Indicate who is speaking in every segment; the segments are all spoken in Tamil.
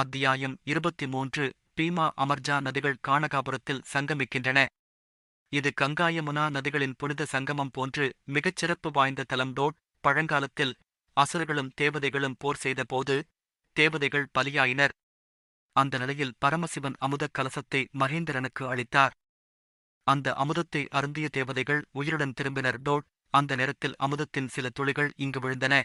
Speaker 1: அத்தியாயம் இருபத்தி மூன்று பீமா அமர்ஜா நதிகள் கானகாபுரத்தில் சங்கமிக்கின்றன. இது கங்காயமுனா நதிகளின் புனித சங்கமம் போன்று மிகச்சிறப்பு வாய்ந்த தலம் டோட் பழங்காலத்தில் அசுரர்களும் தேவதைகளும் போர் செய்தபோது தேவதைகள் பலியாயினர். அந்த நிலையில் பரமசிவன் அமுதக் கலசத்தை மகேந்திரனுக்கு அளித்தார். அந்த அமுதத்தை அருந்திய தேவதைகள் உயிருடன் திரும்பினர் டோட் அந்த நேரத்தில் அமுதத்தின் சில துளிகள் இங்கு விழுந்தன.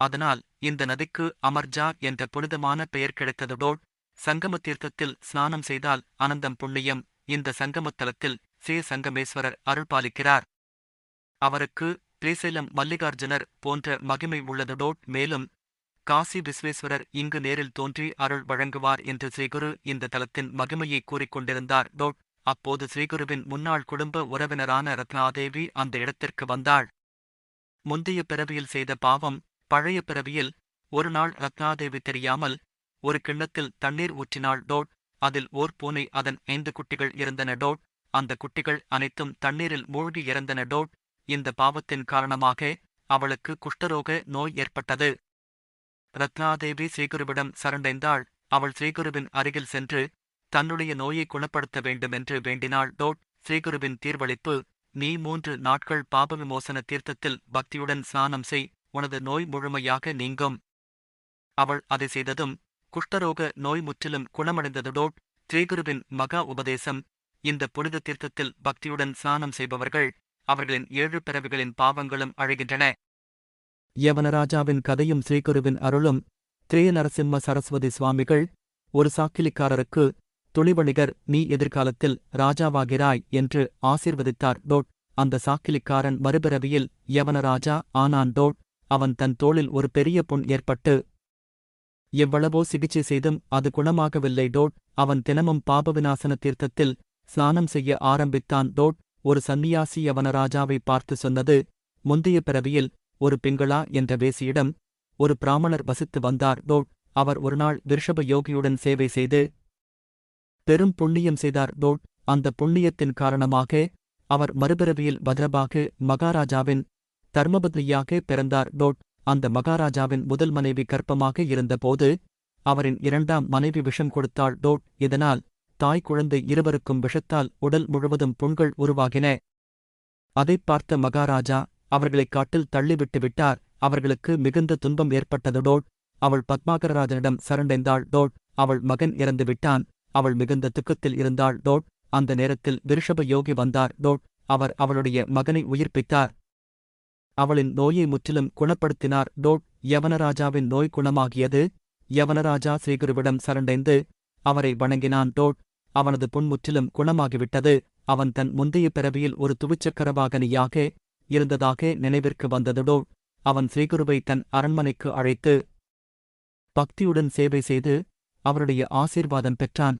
Speaker 1: அதனால் இந்த நதிக்கு அமர்ஜா என்ற புனிதமான பெயர் கிடைத்ததோடு சங்கம தீர்த்தத்தில் ஸ்நானம் செய்தால் அனந்தம் புண்ணியம். இந்த சங்கமத்தலத்தில் சே சங்கமேஸ்வரர் அருள்பாலிக்கிறார். அவருக்கு பிரேசைலம் மல்லிகார்ஜுனர் போன்ற மகிமை உள்ளது டோட் மேலும் காசி விஸ்வேஸ்வரர் இங்கு நேரில் தோன்றி அருள் வழங்குவார் என்று ஸ்ரீகுரு இந்த தலத்தின் மகிமையை கூறிக்கொண்டிருந்தார். டோட் அப்போது ஸ்ரீகுருவின் முன்னாள் குடும்ப உறவினரான ரத்னாதேவி அந்த இடத்திற்கு வந்தாள். முந்தைய பிறவியில் செய்த பாவம் பழைய பிறவியில் ஒரு நாள் ரத்னாதேவி தெரியாமல் ஒரு கிண்ணத்தில் தண்ணீர் ஊற்றினாள் டோட். அதில் ஓர் பூனை அதன் ஐந்து குட்டிகள் இருந்தன டோட். அந்த குட்டிகள் அனைத்தும் தண்ணீரில் மூழ்கி இறந்தன டோட். இந்த பாவத்தின் காரணமாக அவளுக்கு குஷ்டரோக நோய் ஏற்பட்டது. ரத்னாதேவி ஸ்ரீகுருவிடம் சரண்டைந்தாள். அவள் ஸ்ரீகுருவின் அருகில் சென்று தன்னுடைய நோயை குணப்படுத்த வேண்டுமென்று வேண்டினாள் டோட். ஸ்ரீகுருவின் தீர்வளிப்பு நீ மூன்று நாட்கள் பாப விமோசன தீர்த்தத்தில் பக்தியுடன் ஸ்நானம் செய். உனது நோய் முழுமையாக நீங்கும். அவள் அதை செய்ததும் குஷ்டரோக நோய் முற்றிலும் குணமடைந்தது டோட் ஸ்ரீகுருவின் மகா உபதேசம். இந்த புனித தீர்த்தத்தில் பக்தியுடன் ஸ்நானம் செய்பவர்கள் அவர்களின் ஏழு பிறவிகளின் பாவங்களும் அழைகின்றன. யவனராஜாவின் கதையும் ஸ்ரீகுருவின் அருளும் திரிய நரசிம்ம சரஸ்வதி சுவாமிகள் ஒரு சாக்கிலிக்காரருக்கு துளிவணிகர் நீ எதிர்காலத்தில் ராஜாவாகிறாய் என்று ஆசீர்வதித்தார் டோட். அந்த சாக்கிலிக்காரன் மறுபிறவியில் யவனராஜா ஆனான் டோட். அவன் தன் தோளில் ஒரு பெரிய புண் ஏற்பட்டு எவ்வளவோ சிகிச்சை செய்தும் அது குணமாகவில்லை டோட். அவன் தினமும் பாபவிநாசன தீர்த்தத்தில் ஸ்நானம் செய்ய ஆரம்பித்தான் டோட். ஒரு சந்நியாசி யவனராஜாவை பார்த்து சொன்னது முந்தைய பிறவியில் ஒரு பிங்களா என்ற வேசியிடம் ஒரு பிராமணர் வசித்து வந்தார் டோட். அவர் ஒருநாள் விருஷப யோகியுடன் சேவை செய்து பெரும் புண்ணியம் செய்தார் டோட். அந்த புண்ணியத்தின் காரணமாக அவர் மறுபிறவியில் பத்ரபாகு மகாராஜாவின் தர்மபத்னியாக பிறந்தார். டோட் அந்த மகாராஜாவின் முதல் மனைவி கர்ப்பமாக இருந்தபோது அவரின் இரண்டாம் மனைவி விஷம் கொடுத்தாள். டோட் இதனால் தாய் குழந்தை இருவருக்கும் விஷத்தால் உடல் முழுவதும் புண்கள் உருவாகின. அதைப் பார்த்த மகாராஜா அவர்களைக் காட்டில் தள்ளிவிட்டு விட்டார். அவர்களுக்கு மிகுந்த துன்பம் ஏற்பட்டது. டோட் அவள் பத்மாகரராஜனிடம் சரண்டைந்தாள். டோட் அவள் மகன் இறந்து விட்டான். அவள் மிகுந்த துக்கத்தில் இருந்தாள். டோட் அந்த நேரத்தில் விருஷப யோகி வந்தார். டோட் அவர் அவளுடைய மகனை உயிர்ப்பித்தார். அவளின் நோயை முற்றிலும் குணப்படுத்தினார். டோட் யவனராஜாவின் நோய் குணமாகியது. யவனராஜா ஸ்ரீகுருவிடம் சரண்டைந்து அவரை வணங்கினான். டோட் அவனது புண் முற்றிலும் குணமாகிவிட்டது. அவன் தன் முந்தைய பிறவியில் ஒரு துவிச்சக்கரவாகனியாக இருந்ததாக நினைவிற்கு வந்தது. டோட் அவன் ஸ்ரீகுருவை தன் அரண்மனைக்கு அழைத்து பக்தியுடன் சேவை செய்து அவருடைய ஆசீர்வாதம் பெற்றான்.